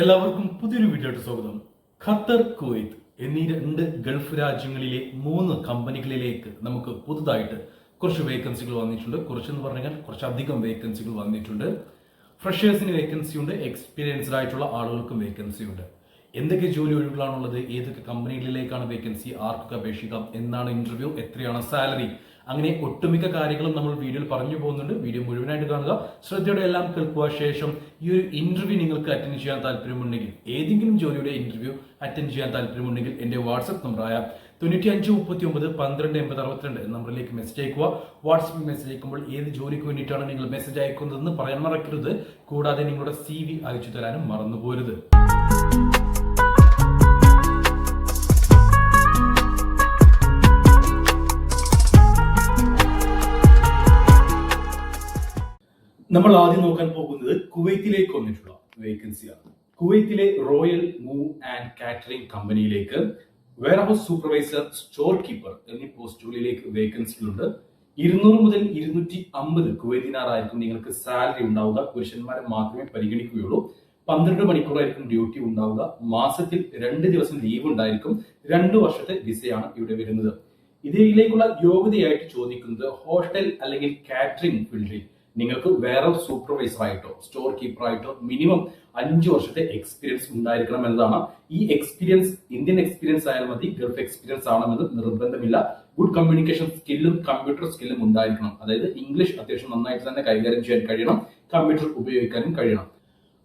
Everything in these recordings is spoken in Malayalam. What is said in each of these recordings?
എല്ലാവർക്കും പുതിയൊരു വീഡിയോയുടെ സ്വാഗതം. ഖത്തർ കുവൈത്ത് എന്നീ രണ്ട് ഗൾഫ് രാജ്യങ്ങളിലെ മൂന്ന് കമ്പനികളിലേക്ക് നമുക്ക് പുതുതായിട്ട് കുറച്ച് വേക്കൻസികൾ വന്നിട്ടുണ്ട്. കുറച്ച് എന്ന് പറഞ്ഞാൽ കുറച്ചധികം വേക്കൻസികൾ വന്നിട്ടുണ്ട്. ഫ്രഷേഴ്സിന് വേക്കൻസി ഉണ്ട് എക്സ്പീരിയൻസ്ഡ് ആയിട്ടുള്ള ആളുകൾക്കും വേക്കൻസി ഉണ്ട്. എന്തൊക്കെ ജോലി ഒഴിവുകളാണുള്ളത്? ഏതൊക്കെ കമ്പനികളിലേക്കാണ് വേക്കൻസി ആർക്കൊക്കെ അപേക്ഷിക്കാം? എന്നാണ് ഇന്റർവ്യൂ എത്രയാണ് സാലറി അങ്ങനെ ഒട്ടുമിക്ക കാര്യങ്ങളും നമ്മൾ വീഡിയോയിൽ പറഞ്ഞു പോകുന്നുണ്ട്. വീഡിയോ മുഴുവനായിട്ട് കാണുക. ശ്രദ്ധയോടെ എല്ലാം കേൾക്കുക. ശേഷം ഈ ഒരു ഇന്റർവ്യൂ നിങ്ങൾക്ക് അറ്റൻഡ് ചെയ്യാൻ താല്പര്യമുണ്ടെങ്കിൽ ഏതെങ്കിലും ജോലിയുടെ ഇന്റർവ്യൂ അറ്റൻഡ് ചെയ്യാൻ താല്പര്യമുണ്ടെങ്കിൽ എന്റെ വാട്സ്ആപ്പ് നമ്പറായ തൊണ്ണൂറ്റി അഞ്ച് മുപ്പത്തി ഒമ്പത് പന്ത്രണ്ട് എൺപത് അറുപത്തിരണ്ട് നമ്പറിലേക്ക് മെസ്സേജ് അയക്കുക. വാട്സ്ആപ്പിൽ മെസ്സേജ് അയക്കുമ്പോൾ ഏത് ജോലിക്ക് വേണ്ടിയിട്ടാണ് നിങ്ങൾ മെസ്സേജ് അയക്കുന്നതെന്ന് പറയാൻ മറക്കരുത്. കൂടാതെ നിങ്ങളുടെ സി വി അയച്ചു തരാനും മറന്നു നമ്മൾ ആദ്യം നോക്കാൻ പോകുന്നത് കുവൈത്തിലേക്ക് വന്നിട്ടുള്ള വേക്കൻസിയാണ് കുവൈത്തിലെ റോയൽ മൂവ് ആൻഡ് കാറ്ററിംഗ് കമ്പനിയിലേക്ക് warehouse supervisor store keeper എന്നീ പോസ്റ്റുകളിലേക്ക് വേക്കൻസികളുണ്ട് ഇരുന്നൂറ് മുതൽ ഇരുന്നൂറ്റി അമ്പത് കുവൈത്തിനാറായിരിക്കും നിങ്ങൾക്ക് സാലറി ഉണ്ടാവുക. പുരുഷന്മാരെ മാത്രമേ പരിഗണിക്കുകയുള്ളൂ. പന്ത്രണ്ട് മണിക്കൂറായിരിക്കും ഡ്യൂട്ടി ഉണ്ടാവുക. മാസത്തിൽ രണ്ട് ദിവസം ലീവ് ഉണ്ടായിരിക്കും. രണ്ട് വർഷത്തെ വിസയാണ് ഇവിടെ വരുന്നത്. ഇതിലേക്കുള്ള യോഗ്യതയായിട്ട് ചോദിക്കുന്നത് ഹോട്ടൽ അല്ലെങ്കിൽ കാറ്ററിംഗ് ഫീൽഡിൽ നിങ്ങൾക്ക് വേറെ സൂപ്പർവൈസർ ആയിട്ടോ സ്റ്റോർ കീപ്പർ ആയിട്ടോ മിനിമം അഞ്ച് വർഷത്തെ എക്സ്പീരിയൻസ് ഉണ്ടായിരിക്കണം എന്നതാണ്. ഈ എക്സ്പീരിയൻസ് ഇന്ത്യൻ എക്സ്പീരിയൻസ് ആയാൽ മതി ഗൾഫ് എക്സ്പീരിയൻസ് ആണെന്ന് നിർബന്ധമില്ല. ഗുഡ് കമ്മ്യൂണിക്കേഷൻ സ്കില്ലും കമ്പ്യൂട്ടർ സ്കില്ലും ഉണ്ടായിരിക്കണം. അതായത് ഇംഗ്ലീഷ് അത്യാവശ്യം നന്നായിട്ട് തന്നെ കൈകാര്യം ചെയ്യാൻ കഴിയണം. കമ്പ്യൂട്ടർ ഉപയോഗിക്കാനും കഴിയണം.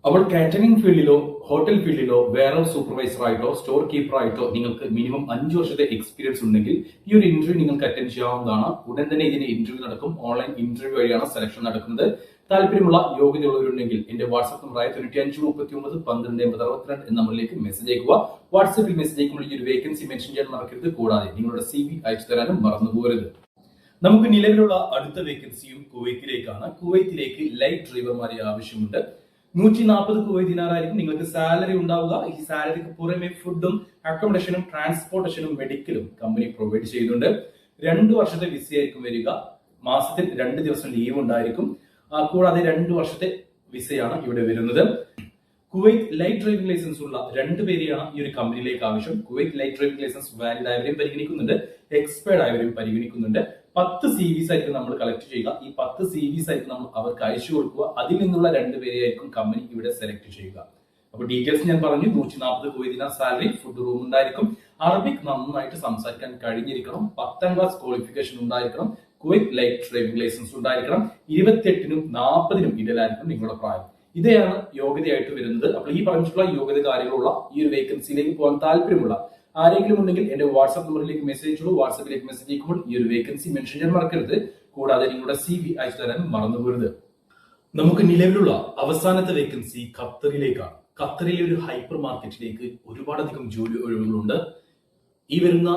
അപ്പോൾ കാറ്ററിംഗ് ഫീൽഡിലോ ഹോട്ടൽ ഫീൽഡിലോ വേറെ സൂപ്പർവൈസർ ആയിട്ടോ സ്റ്റോർ കീപ്പർ ആയിട്ടോ നിങ്ങൾക്ക് മിനിമം അഞ്ച് വർഷത്തെ എക്സ്പീരിയൻസ് ഉണ്ടെങ്കിൽ ഈ ഒരു ഇന്റർവ്യൂ നിങ്ങൾക്ക് അറ്റൻഡ് ചെയ്യാവുന്നതാണ്. ഉടൻ തന്നെ ഇതിന്റെ ഇന്റർവ്യൂ നടക്കും. ഓൺലൈൻ ഇന്റർവ്യൂ വഴിയാണ് സെലക്ഷൻ നടക്കുന്നത്. താല്പര്യമുള്ള യോഗ്യതയുള്ളവരുണ്ടെങ്കിൽ എന്റെ വാട്സ്ആപ്പ് നമ്പറായ തൊണ്ണൂറ്റി അഞ്ച് മുപ്പത്തി ഒമ്പത് പന്ത്രണ്ട് എൺപത് അറുപത്തിരണ്ട് എന്ന നമ്പറിലേക്ക് മെസ്സേജ് അയക്കുക. വാട്സ്ആപ്പിൽ മെസ്സേജ് അയക്കുമ്പോൾ ഈ ഒരു വേക്കൻസി മെൻഷൻ ചെയ്യാൻ മറക്കരുത്. കൂടാതെ നിങ്ങളുടെ സി വി അയച്ചു തരാനും മറന്നുപോകരുത്. നമുക്ക് നിലവിലുള്ള അടുത്ത വേക്കൻസിയും കുവൈത്തിലേക്കാണ്. കുവൈത്തിലേക്ക് ലൈറ്റ് ഡ്രൈവർമാരെ ആവശ്യമുണ്ട്. നൂറ്റി നാൽപ്പത് കുവൈത്ത് ദിനാറായിരിക്കും നിങ്ങൾക്ക് സാലറി ഉണ്ടാവുക. ഈ സാലറിക്ക് പുറമെ ഫുഡും അക്കോമഡേഷനും ട്രാൻസ്പോർട്ടേഷനും മെഡിക്കലും കമ്പനി പ്രൊവൈഡ് ചെയ്യുന്നുണ്ട്. രണ്ടു വർഷത്തെ വിസ ആയിരിക്കും വരിക. മാസത്തിൽ രണ്ട് ദിവസം ലീവ് ഉണ്ടായിരിക്കും. കൂടാതെ രണ്ട് വർഷത്തെ വിസയാണ് ഇവിടെ വരുന്നത്. കുവൈറ്റ് ലൈറ്റ് ഡ്രൈവിംഗ് ലൈസൻസ് ഉള്ള രണ്ട് പേരെയാണ് ഈ ഒരു കമ്പനിയിലേക്ക് ആവശ്യം. Kuwait light driving licence valid ആയവരെയും പരിഗണിക്കുന്നുണ്ട്. എക്സ്പയർഡ് ആയവരെയും പരിഗണിക്കുന്നുണ്ട്. പത്ത് സി വിസ് ആയിരിക്കും നമ്മൾ കളക്ട് ചെയ്യുക. ഈ പത്ത് സി വിസ് ആയിരിക്കും നമ്മൾ അവർക്ക് അയച്ചു കൊടുക്കുക. അതിൽ നിന്നുള്ള രണ്ട് പേരെയായിരിക്കും കമ്പനി ഇവിടെ സെലക്ട് ചെയ്യുക. അപ്പൊ ഡീറ്റെയിൽസ് ഞാൻ പറഞ്ഞു. നൂറ്റി നാൽപ്പത് പോയി സാലറി ഫുഡ് റൂം ഉണ്ടായിരിക്കും. അറബിക് നന്നായിട്ട് സംസാരിക്കാൻ കഴിഞ്ഞിരിക്കണം. പത്താം ക്ലാസ് ക്വാളിഫിക്കേഷൻ ഉണ്ടായിരിക്കണം. ക്വിക്ക് ലൈറ്റ് ഡ്രൈവിംഗ് ലൈസൻസ് ഉണ്ടായിരിക്കണം. ഇരുപത്തിയെട്ടിനും നാൽപ്പതിനും ഇടയിലായിരിക്കും നിങ്ങളുടെ പ്രായം. ഇതാണ് യോഗ്യതയായിട്ട് വരുന്നത്. അപ്പോൾ ഈ പറഞ്ഞിട്ടുള്ള യോഗ്യത കാര്യങ്ങളുള്ള ഈ ഒരു വേക്കൻസിയിലേക്ക് പോകാൻ താല്പര്യമുള്ള ആരെങ്കിലും ഉണ്ടെങ്കിൽ എന്റെ വാട്സ്ആപ്പ് നമ്പറിലേക്ക് മെസ്സേജ് അയച്ചോളൂ വാട്സ്ആപ്പിലേക്ക് മെസ്സേജ് അയക്കുമ്പോൾ ഈ ഒരു വേക്കൻസി മെൻഷൻ ചെയ്യാൻ മറക്കരുത്. കൂടാതെ നിങ്ങളുടെ സി വി അയച്ചു തരാൻ മറന്നു പോരുത് നമുക്ക് നിലവിലുള്ള അവസാനത്തെ വേക്കൻസി ഖത്തറിലേക്കാണ്. ഖത്തറിലെ ഒരു ഹൈപ്പർ മാർക്കറ്റിലേക്ക് ഒരുപാടധികം ജോലി ഒഴിവുകളുണ്ട്. ഈ വരുന്ന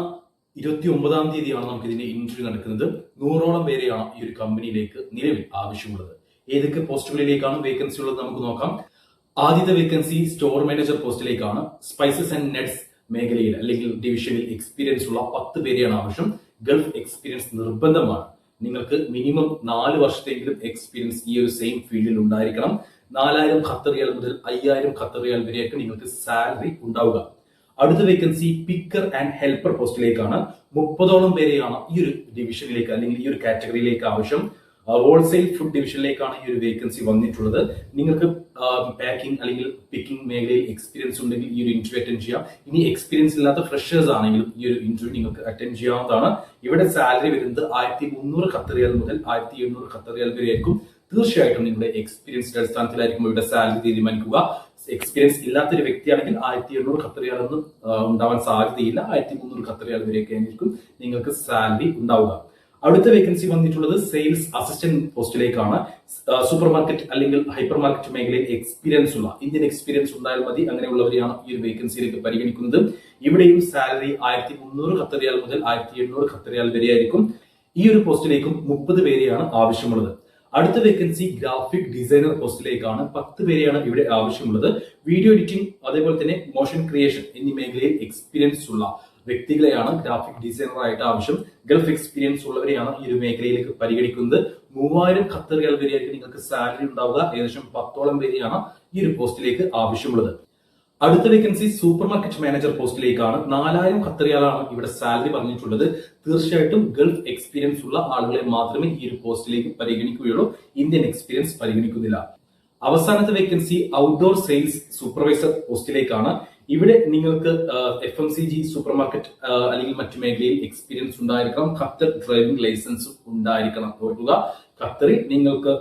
ഇരുപത്തി ഒമ്പതാം തീയതിയാണ് നമുക്ക് ഇതിന്റെ ഇന്റർവ്യൂ നടക്കുന്നത്. നൂറോളം പേരെയാണ് ഈ ഒരു കമ്പനിയിലേക്ക് നിലവിൽ ആവശ്യമുള്ളത്. ഏതൊക്കെ പോസ്റ്റുകളിലേക്കാണ് വേക്കൻസി ഉള്ളത് നമുക്ക് നോക്കാം. ആദ്യത്തെ വേക്കൻസി സ്റ്റോർ മാനേജർ പോസ്റ്റിലേക്കാണ്. സ്പൈസസ് ആൻഡ് നെറ്റ്സ് മേഖലയിൽ അല്ലെങ്കിൽ ഡിവിഷനിൽ എക്സ്പീരിയൻസ് ഉള്ള പത്ത് പേരെയാണ് ആവശ്യം. ഗൾഫ് എക്സ്പീരിയൻസ് നിർബന്ധമാണ്. നിങ്ങൾക്ക് മിനിമം നാല് വർഷത്തെങ്കിലും എക്സ്പീരിയൻസ് ഈ ഒരു സെയിം ഫീൽഡിൽ ഉണ്ടായിരിക്കണം. നാലായിരം ഖത്തർ റിയാൽ മുതൽ അയ്യായിരം ഖത്തർ റിയാൽ വരെയൊക്കെ നിങ്ങൾക്ക് സാലറി ഉണ്ടാവുക. അടുത്ത വേക്കൻസി പിക്കർ ആൻഡ് ഹെൽപ്പർ പോസ്റ്റിലേക്കാണ്. മുപ്പതോളം പേരെയാണ് ഈ ഒരു ഡിവിഷനിലേക്ക് അല്ലെങ്കിൽ ഈ ഒരു കാറ്റഗറിയിലേക്ക് ആവശ്യം. ഹോൾസെയിൽ ഫുഡ് ഡിവിഷനിലേക്കാണ് ഈ ഒരു വേക്കൻസി വന്നിട്ടുള്ളത്. നിങ്ങൾക്ക് പാക്കിംഗ് അല്ലെങ്കിൽ പിക്കിംഗ് മേഖലയിൽ എക്സ്പീരിയൻസ് ഉണ്ടെങ്കിൽ ഈ ഒരു ഇന്റർവ്യൂ അറ്റൻഡ് ചെയ്യാം. ഇനി എക്സ്പീരിയൻസ് ഇല്ലാത്ത ഫ്രഷേഴ്സ് ആണെങ്കിലും ഈ ഒരു ഇന്റർവ്യൂ നിങ്ങൾക്ക് അറ്റൻഡ് ചെയ്യാവുന്നതാണ്. ഇവിടെ സാലറി വരുന്നത് ആയിരത്തി മുന്നൂറ് ഖത്തറിയാൽ മുതൽ ആയിരത്തി എണ്ണൂറ് ഖത്തറിയാൽ വരെ ആയിരിക്കും. തീർച്ചയായിട്ടും നിങ്ങളുടെ എക്സ്പീരിയൻസ് അടിസ്ഥാനത്തിലായിരിക്കും ഇവിടെ സാലറി തീരുമാനിക്കുക. എക്സ്പീരിയൻസ് ഇല്ലാത്ത ഒരു വ്യക്തിയാണെങ്കിൽ ആയിരത്തി എണ്ണൂറ് ഖത്തറിയാൽ ഒന്നും ഉണ്ടാവാൻ സാധ്യതയില്ല. ആയിരത്തി മുന്നൂറ് ഖത്തറിയാൽ വരെയൊക്കെ ആയിരിക്കും നിങ്ങൾക്ക് സാലറി ഉണ്ടാവുക. അടുത്ത വേക്കൻസി വന്നിട്ടുള്ളത് സെയിൽസ് അസിസ്റ്റന്റ് പോസ്റ്റിലേക്കാണ് സൂപ്പർ മാർക്കറ്റ് അല്ലെങ്കിൽ ഹൈപ്പർ മാർക്കറ്റ് മേഖലയിൽ എക്സ്പീരിയൻസ് ഉള്ള ഇന്ത്യൻ എക്സ്പീരിയൻസ് ഉണ്ടായാൽ മതി. അങ്ങനെയുള്ളവരെയാണ് ഈ ഒരു വേക്കൻസിയിലേക്ക് പരിഗണിക്കുന്നത്. ഇവിടെയും സാലറി ആയിരത്തി മുന്നൂറ് ഖത്തറിയാൽ മുതൽ ആയിരത്തി എണ്ണൂറ് ഖത്തറിയാൽ വരെയായിരിക്കും ഈ ഒരു പോസ്റ്റിലേക്കും മുപ്പത് പേരെയാണ് ആവശ്യമുള്ളത്. അടുത്ത വേക്കൻസി ഗ്രാഫിക് ഡിസൈനർ പോസ്റ്റിലേക്കാണ് പത്ത് പേരെയാണ് ഇവിടെ ആവശ്യമുള്ളത്. വീഡിയോ എഡിറ്റിംഗ് അതേപോലെ തന്നെ മോഷൻ ക്രിയേഷൻ എന്നീ മേഖലയിൽ എക്സ്പീരിയൻസ് ഉള്ള വ്യക്തികളെയാണ് ഗ്രാഫിക് ഡിസൈനർ ആയിട്ട് ആവശ്യം. ഗൾഫ് എക്സ്പീരിയൻസ് ഉള്ളവരെയാണ് ഈ ഒരു മേഖലയിലേക്ക് പരിഗണിക്കുന്നത്. മൂവായിരം ഖത്തർ വരെയായിരിക്കും നിങ്ങൾക്ക് സാലറി ഉണ്ടാവുക. ഏകദേശം പത്തോളം പേരെയാണ് ഈ ഒരു പോസ്റ്റിലേക്ക് ആവശ്യമുള്ളത്. അടുത്ത വേക്കൻസി സൂപ്പർ മാർക്കറ്റ് മാനേജർ പോസ്റ്റിലേക്കാണ്. നാലായിരം ഖത്തറിയാലാണ് ഇവിടെ സാലറി പറഞ്ഞിട്ടുള്ളത്. തീർച്ചയായിട്ടും ഗൾഫ് എക്സ്പീരിയൻസ് ഉള്ള ആളുകളെ മാത്രമേ ഈ ഒരു പോസ്റ്റിലേക്ക് പരിഗണിക്കുകയുള്ളൂ. ഇന്ത്യൻ എക്സ്പീരിയൻസ് പരിഗണിക്കുന്നില്ല. അവസാനത്തെ വേക്കൻസി ഔട്ട്ഡോർ സെയിൽസ് സൂപ്പർവൈസർ പോസ്റ്റിലേക്കാണ് ഇവിടെ നിങ്ങൾക്ക് F M C G supermarket അല്ലെങ്കിൽ മറ്റു മേഖലയിൽ എക്സ്പീരിയൻസ് ഉണ്ടായിരിക്കണം. ഖത്തർ ഡ്രൈവിംഗ് ലൈസൻസ് ഉണ്ടായിരിക്കണം. ഓർക്കുക ഖത്തറിൽ നിങ്ങൾക്ക്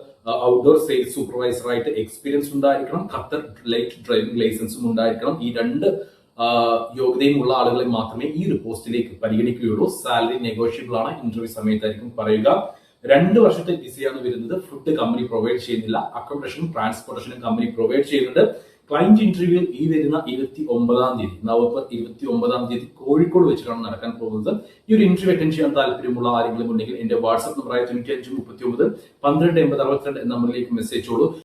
ഔട്ട്ഡോർ സെയിൽസ് സൂപ്പർവൈസർ ആയിട്ട് എക്സ്പീരിയൻസ് ഉണ്ടായിരിക്കണം. ഖത്തർ ലൈറ്റ് ഡ്രൈവിംഗ് ലൈസൻസും ഉണ്ടായിരിക്കണം. ഈ രണ്ട് യോഗ്യതയും ഉള്ള ആളുകളെ മാത്രമേ ഈ ഒരു പോസ്റ്റിലേക്ക് പരിഗണിക്കുകയുള്ളൂ. സാലറി നെഗോഷ്യബിൾ ആണ്. ഇന്റർവ്യൂ സമയത്തായിരിക്കും പറയുക. രണ്ട് വർഷത്തെ വിസയാണ് വരുന്നത്. ഫുഡ് കമ്പനി പ്രൊവൈഡ് ചെയ്യുന്നില്ല. അക്കോമഡേഷനും ട്രാൻസ്പോർട്ടേഷനും കമ്പനി പ്രൊവൈഡ് ചെയ്യുന്നുണ്ട്. ക്ലയന്റ് ഇന്റർവ്യൂ ഈ വരുന്ന ഇരുപത്തി ഒമ്പതാം തീയതി നവംബർ ഇരുപത്തി ഒമ്പതാം തീയതി കോഴിക്കോട് വെച്ചിട്ടാണ് നടക്കാൻ പോകുന്നത്. ഈ ഒരു ഇന്റർവ്യൂ അറ്റൻഡ് ചെയ്യാൻ താല്പര്യമുള്ള ആരെങ്കിലും ഉണ്ടെങ്കിൽ എന്റെ വാട്സ്ആപ്പ് നമ്പറായ തൊണ്ണൂറ്റി അഞ്ച് മുപ്പത്തി ഒമ്പത് പന്ത്രണ്ട് എൺപത് അറുപത്തിരണ്ട് എന്ന നമ്പറിലേക്ക് മെസ്സേജ് ചെയ്തോളൂ